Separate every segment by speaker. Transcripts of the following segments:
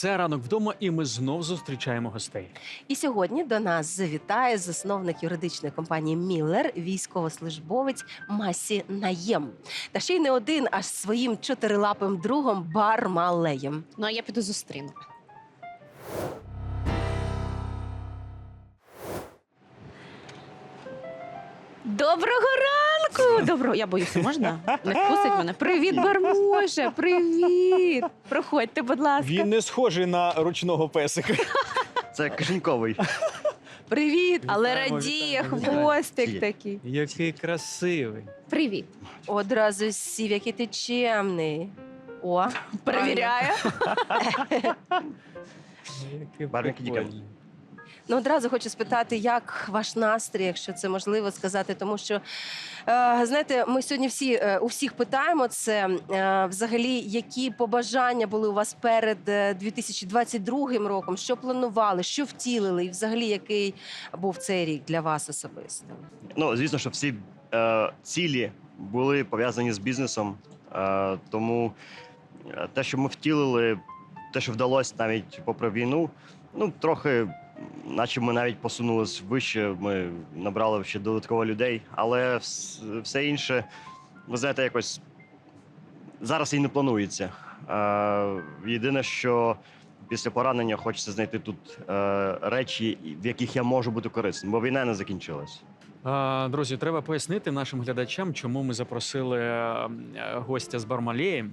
Speaker 1: Це ранок вдома, і ми знов зустрічаємо гостей.
Speaker 2: І сьогодні до нас завітає засновник юридичної компанії Міллер, військовослужбовець Масі Наєм. Та ще й не один, аж своїм чотирилапим другом Бармалеєм.
Speaker 3: Ну а я піду зустріну. Доброго ранку! Доброго, я боюся, можна? Не впустить мене. Привіт, Бармоша! Привіт! Проходьте, будь ласка.
Speaker 1: Він не схожий на ручного песика.
Speaker 4: Це кишеньковий.
Speaker 3: Привіт! Але
Speaker 1: Вітаємо,
Speaker 3: радіє
Speaker 1: вітаємо,
Speaker 3: хвостик такий.
Speaker 1: Який красивий.
Speaker 3: Привіт.
Speaker 2: Одразу сів, який ти чемний. О,
Speaker 3: Перевіряю.
Speaker 1: Який
Speaker 4: Барвінки
Speaker 1: прикольний.
Speaker 2: Ну, одразу хочу спитати, як ваш настрій, якщо це можливо сказати, тому що е, знаєте, ми сьогодні всі е, у всіх питаємо це. Е, взагалі, які побажання були у вас перед е, 2022 роком, що планували, що втілили, і взагалі який був цей рік для вас особисто?
Speaker 4: Ну, звісно, що всі е, цілі були пов'язані з бізнесом. Е, тому е, те, що ми втілили, те, що вдалося навіть попри війну, ну трохи, наче ми навіть посунулись вище. Ми набрали ще додатково людей, але все інше, ви знаєте, якось зараз і не планується. Е, єдине, що після поранення хочеться знайти тут е, речі, в яких я можу бути корисним, бо війна не закінчилась.
Speaker 1: Друзі, треба пояснити нашим глядачам, чому ми запросили е, гостя з Бармалеєм.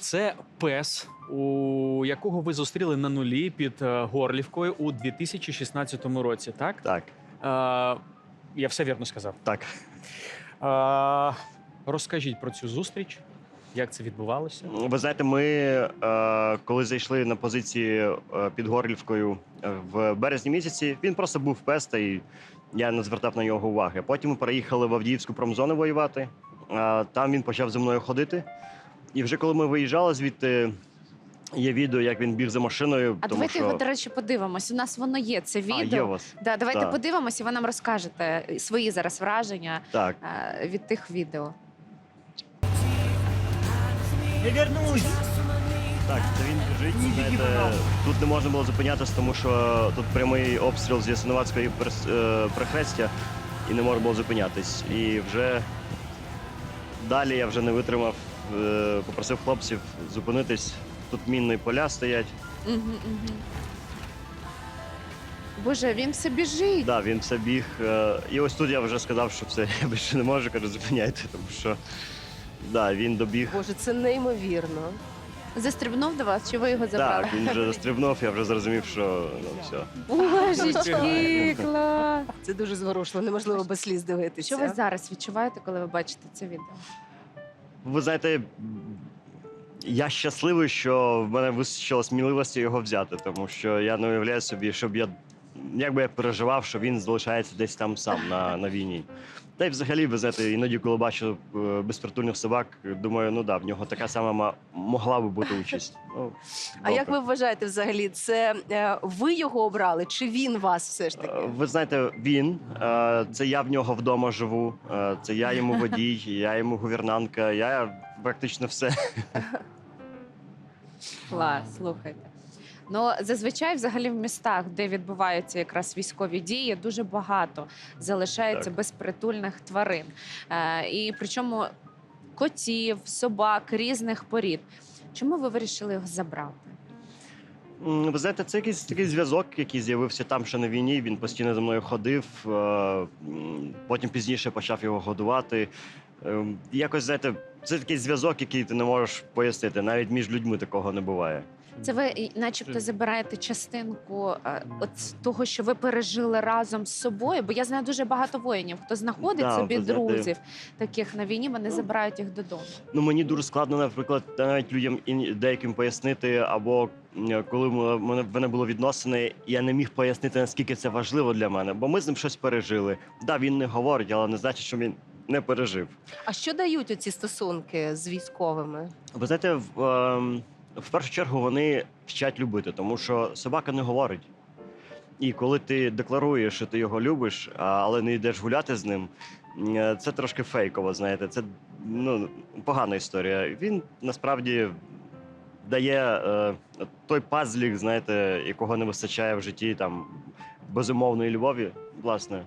Speaker 1: Це пес, у якого ви зустріли на нулі під е, Горлівкою у 2016 році, так?
Speaker 4: Так,
Speaker 1: я все вірно сказав.
Speaker 4: так.
Speaker 1: Розкажіть про цю зустріч, як це відбувалося.
Speaker 4: Ви знаєте, ми е, коли зайшли на позиції під Горлівкою в березні місяці, він просто був пес, та і я не звертав на нього уваги. Потім ми переїхали в Авдіївську промзону воювати. Там він почав зі мною ходити. І вже коли ми виїжджали звідти, є відео, як він біг за машиною.
Speaker 3: А
Speaker 4: тому
Speaker 3: давайте
Speaker 4: що...
Speaker 3: його, до речі, подивимось. У нас воно є. Це
Speaker 4: А, є у
Speaker 3: відео.
Speaker 4: вас?
Speaker 3: Да, давайте
Speaker 4: Так.
Speaker 3: подивимось, і ви нам розкажете свої зараз враження
Speaker 4: Так.
Speaker 3: від тих відео.
Speaker 5: Я вернусь.
Speaker 4: Так, це він біжить. Знаєте, тут не можна було зупинятися, тому що тут прямий обстріл з Ясиновацької е, прихрестя, і не можна було зупинятись. І вже далі я вже не витримав, е, попросив хлопців зупинитись. Тут мінні поля стоять.
Speaker 3: Угу, угу. Боже, він все біжить.
Speaker 4: Да, він все біг. е, І ось тут я вже сказав, що все, я більше не можу, кажу, зупиняйте, тому що да, він добіг.
Speaker 2: Боже, це неймовірно.
Speaker 3: Застрибнув до вас, чи ви його забрали?
Speaker 4: Так, він вже застрибнув, я вже зрозумів, що ну все.
Speaker 3: Божечки, клас!
Speaker 2: Це дуже зворушливо, неможливо без сліз дивитися.
Speaker 3: Що ви зараз відчуваєте, коли ви бачите це відео?
Speaker 4: Ви знаєте, я щасливий, що в мене вистачило сміливості його взяти, тому що я не уявляю собі, щоб я як би я переживав, що він залишається десь там сам на, на війні. Та й взагалі, ви знаєте, іноді, коли бачу е, безпритульних собак, думаю, ну да, в нього така сама могла би бути участь. Ну,
Speaker 2: А як ви вважаєте, взагалі, це е, ви його обрали, чи він вас все ж
Speaker 4: Е,
Speaker 2: таки?
Speaker 4: Ви знаєте, він е, це я в нього вдома живу, е, це я йому водій, я йому гувернантка, я практично все.
Speaker 3: Клас, слухайте. Ну, зазвичай, взагалі, в містах, де відбуваються якраз військові дії, дуже багато залишається
Speaker 4: Так.
Speaker 3: безпритульних тварин. Е, і причому котів, собак різних порід. Чому ви вирішили його забрати?
Speaker 4: Ви знаєте, це якийсь такий зв'язок, який з'явився там, ще на війні. Він постійно за мною ходив. е, Потім пізніше почав його годувати. Ем, Якось знаєте, це такий зв'язок, який ти не можеш пояснити. Навіть між людьми такого не буває.
Speaker 3: Це ви, начебто, забираєте частинку е, от того, що ви пережили разом з собою. Бо я знаю дуже багато воїнів, хто знаходить
Speaker 4: Да,
Speaker 3: собі друзів таких на війні, вони забирають їх додому.
Speaker 4: Ну мені дуже складно, наприклад, навіть людям і деяким пояснити, або м, коли в мене в мене було відносини, я не міг пояснити, наскільки це важливо для мене, бо ми з ним щось пережили. Да, він не говорить, але не значить, що він не пережив.
Speaker 2: А що дають оці стосунки з військовими?
Speaker 4: Ви знаєте, в, ем, в першу чергу вони вчать любити, тому що собака не говорить. І коли ти декларуєш, що ти його любиш, але не йдеш гуляти з ним, е, це трошки фейково, знаєте. Це ну, погана історія. Він насправді дає е, той пазлік, знаєте, якого не вистачає в житті там безумовної любові, власне.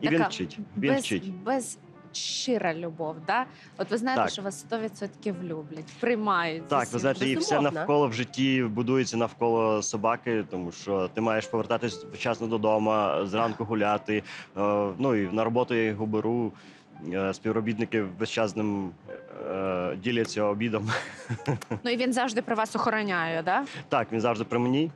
Speaker 4: І він вчить. Він
Speaker 3: без,
Speaker 4: вчить.
Speaker 3: без щира любов, да? От ви знаєте,
Speaker 4: Так.
Speaker 3: що вас 100% люблять, приймають.
Speaker 4: Так, ви знаєте, і все
Speaker 2: Безумовно.
Speaker 4: навколо в житті будується навколо собаки, тому що ти маєш повертатись вчасно додому, зранку гуляти. е, Ну і на роботу я його беру. е, Співробітники весь час з ним е, діляться обідом.
Speaker 3: Ну і він завжди при вас охороняє, да?
Speaker 4: Так, він завжди при мені.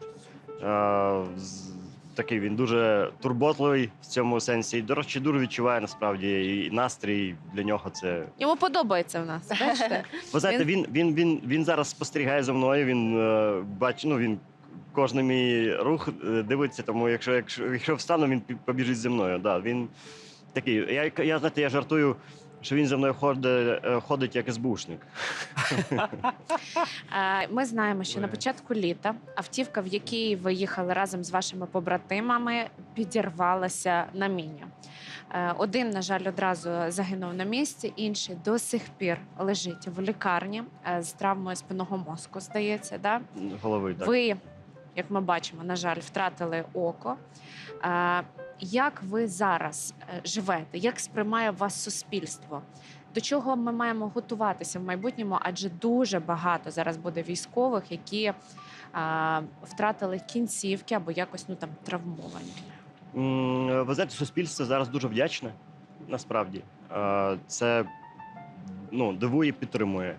Speaker 4: Е, з- Такий він дуже турботливий в цьому сенсі. І, до речі, дуже відчуває насправді і настрій для нього це.
Speaker 3: Йому подобається в нас. Бачите?
Speaker 4: Ви знаєте, він, він, він, він зараз спостерігає за мною. Він е, бач, ну він кожний мій рух е, дивиться. Тому якщо, якщо, якщо встану, він побіжить зі мною. Да, він такий. Я, я знаєте, я жартую, що він за мною ходить, е, ходить як СБУшник.
Speaker 3: Е, Ми знаємо, що на початку літа автівка, в якій ви їхали разом з вашими побратимами, підірвалася на міні. Е, Один, на жаль, одразу загинув на місці, інший до сих пір лежить в лікарні з травмою спинного мозку. Здається, да?
Speaker 4: Голови так.
Speaker 3: Ви, як ми бачимо, на жаль, втратили око. Як ви зараз е, живете? Як сприймає вас суспільство? До чого ми маємо готуватися в майбутньому? Адже дуже багато зараз буде військових, які е, втратили кінцівки або якось ну там травмовані.
Speaker 4: Ви знаєте, суспільство зараз дуже вдячне. Насправді це ну, дивує, підтримує.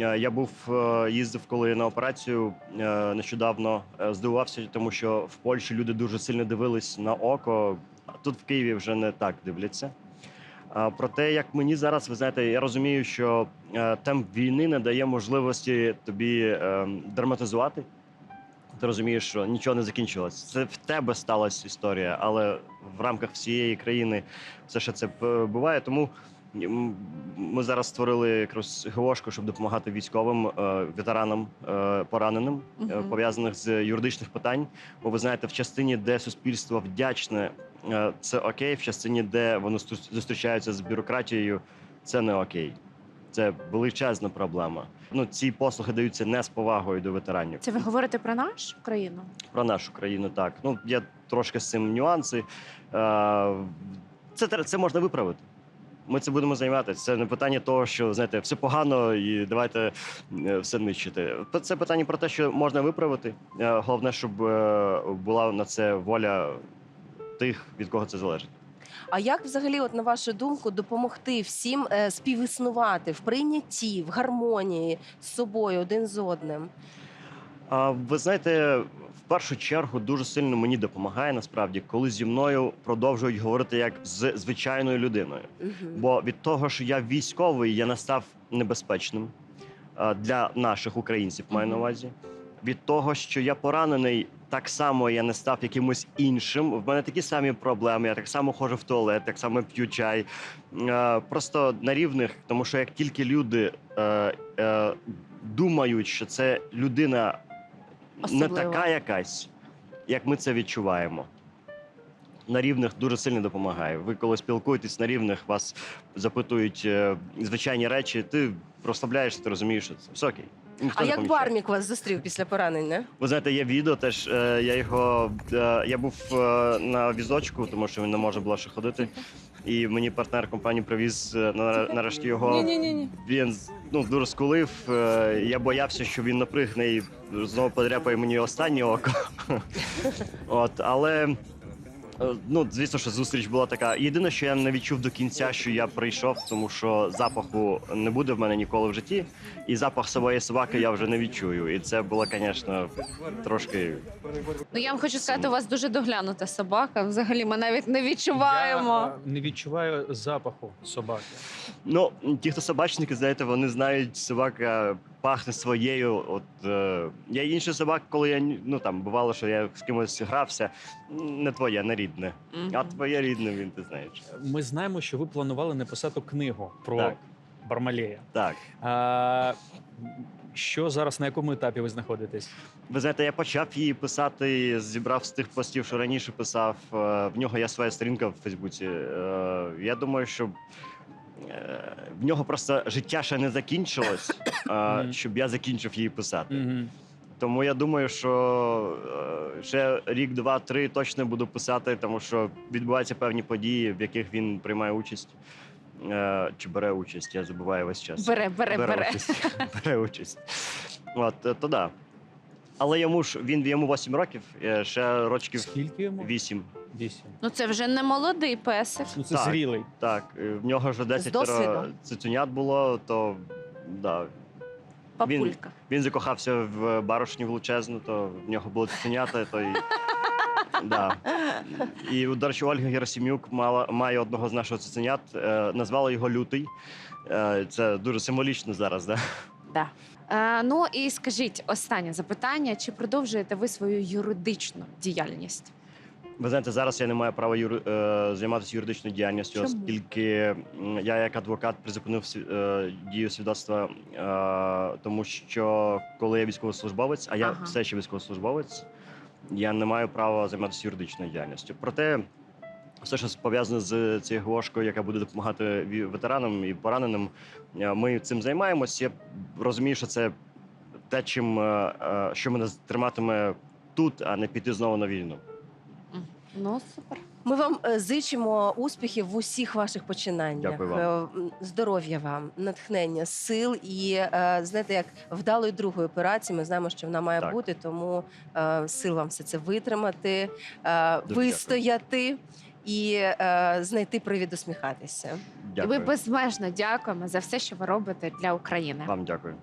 Speaker 4: Е, Я був е, їздив, коли на операцію е, нещодавно здивувався, тому що в Польщі люди дуже сильно дивились на око. а Тут в Києві вже не так дивляться. А Проте, як мені зараз, ви знаєте, я розумію, що темп війни не дає можливості тобі драматизувати. Ти розумієш, що нічого не закінчилось. Це в тебе сталася історія, але в рамках всієї країни все ще це буває. Тому ми зараз створили якраз ГОшку, щоб допомагати військовим е, ветеранам е, пораненим,
Speaker 3: Мгм.
Speaker 4: пов'язаних з юридичних питань. Бо ви знаєте, в частині, де суспільство вдячне, це окей. В частині, де воно зустрічаються з бюрократією, це не окей. Це величезна проблема. Ну ці послуги даються не з повагою до ветеранів.
Speaker 3: Це ви говорите про нашу країну?
Speaker 4: Про нашу країну так. Ну є трошки з цим нюанси. Це це можна виправити. Ми це будемо займатися. Це не питання того, що знаєте, все погано і давайте е, все нищити. Це питання про те, що можна виправити. Е, Головне, щоб е, була на це воля тих, від кого це залежить.
Speaker 2: А як взагалі, от на вашу думку, допомогти всім е, співіснувати в прийнятті, в гармонії з собою один з одним?
Speaker 4: А ви знаєте, першу чергу дуже сильно мені допомагає насправді, коли зі мною продовжують говорити як з звичайною людиною.
Speaker 2: Мгм.
Speaker 4: Бо від того, що я військовий, я не став небезпечним а, для наших українців, маю на увазі. Від того, що я поранений, так само я не став якимось іншим. В мене такі самі проблеми. Я так само ходжу в туалет, так само п'ю чай. Е, Просто на рівних, тому що як тільки люди е, е, думають, що це людина не така якась, як ми це відчуваємо. На рівних дуже сильно допомагає. Ви коли спілкуєтесь на рівних, вас запитують е, звичайні речі, ти розслабляєшся, ти розумієш, що це все окей. Ніхто
Speaker 2: А як. Бармік вас зустрів після поранення?
Speaker 4: Ви знаєте, є відео теж. Е, я його е, я був на візочку, тому що він не може було ще ходити. І мені партнер компанії привіз на, нарешті його. Він ну дуже скулив. Я боявся, що він напригне і знову подряпає мені останнє око. От, але. Е, Ну, звісно, що зустріч була така. Єдине, що я не відчув до кінця, що я прийшов, тому що запаху не буде в мене ніколи в житті, і запах своєї собаки я вже не відчую. І це було, звісно, трошки
Speaker 3: Ну я вам хочу сказати, у вас дуже доглянута собака. Взагалі, ми навіть не відчуваємо.
Speaker 1: Я е, не відчуваю запаху собаки.
Speaker 4: Ну, ті, хто собачники, знаєте, вони знають, собака пахне своєю. От е, я інший собак, коли я ну там бувало, що я з кимось грався, не твоє, не рідне.
Speaker 3: Мгм.
Speaker 4: А твоє рідне він ти знаєш.
Speaker 1: Ми знаємо, що ви планували написати книгу про
Speaker 4: Так.
Speaker 1: Бармалея.
Speaker 4: Так.
Speaker 1: А, що зараз на якому етапі ви знаходитесь?
Speaker 4: Ви знаєте, я почав її писати, зібрав з тих постів, що раніше писав. Е, В нього є своя сторінка в Фейсбуці. Е, Я думаю, що в нього просто життя ще не закінчилось, а, щоб я закінчив її писати. Тому я думаю, що е, ще рік, два, три точно буду писати, тому що відбуваються певні події, в яких він приймає участь. Е, Чи бере участь, я забуваю весь час.
Speaker 3: Бере, бере, бере.
Speaker 4: Участь. бере участь. От, е, то да. Але йому ж він йому 8 років, е, ще рочків
Speaker 1: Скільки йому?
Speaker 4: 8.
Speaker 1: Вісім.
Speaker 3: Ну це вже не молодий песик.
Speaker 1: Ну це
Speaker 4: Так.
Speaker 1: зрілий.
Speaker 4: Так, е, в нього вже 10
Speaker 2: досвідом.
Speaker 4: цуценят було, то да.
Speaker 3: Папулька.
Speaker 4: Він закохався в барошню величезну, то в нього було цуценята, то і. Да. І, до речі, Ольга Герасимюк мала, має одного з наших цуценят, е, назвала його Лютий. Е, це дуже символічно зараз, да?
Speaker 3: Да. Е, ну і скажіть останнє запитання: чи продовжуєте ви свою юридичну діяльність?
Speaker 4: Ви знаєте, зараз я не маю права юри, е, займатися юридичною діяльністю,
Speaker 3: Чому?
Speaker 4: оскільки я як адвокат призупинив е, дію свідоцтва, е, тому що коли я військовослужбовець, а я
Speaker 3: Ага.
Speaker 4: все ще військовослужбовець, я не маю права займатися юридичною діяльністю. Проте все, що пов'язане з цією ГОшкою, яка буде допомагати ветеранам і пораненим, е, ми цим займаємось. Я розумію, що це те, чим е, е, що мене триматиме тут, а не піти знову на війну.
Speaker 3: Ну супер.
Speaker 2: Ми вам зичимо успіхів в усіх ваших починаннях.
Speaker 4: Дякую вам.
Speaker 2: Здоров'я вам, натхнення, сил і знаєте, як вдалої другої операції. Ми знаємо, що вона має
Speaker 4: Так.
Speaker 2: бути, тому сил вам все це витримати,
Speaker 4: Дуже
Speaker 2: вистояти і е, знайти привід усміхатися.
Speaker 3: І
Speaker 4: Дякую.
Speaker 3: ми безмежно дякуємо за все, що ви робите для України.
Speaker 4: Вам дякую.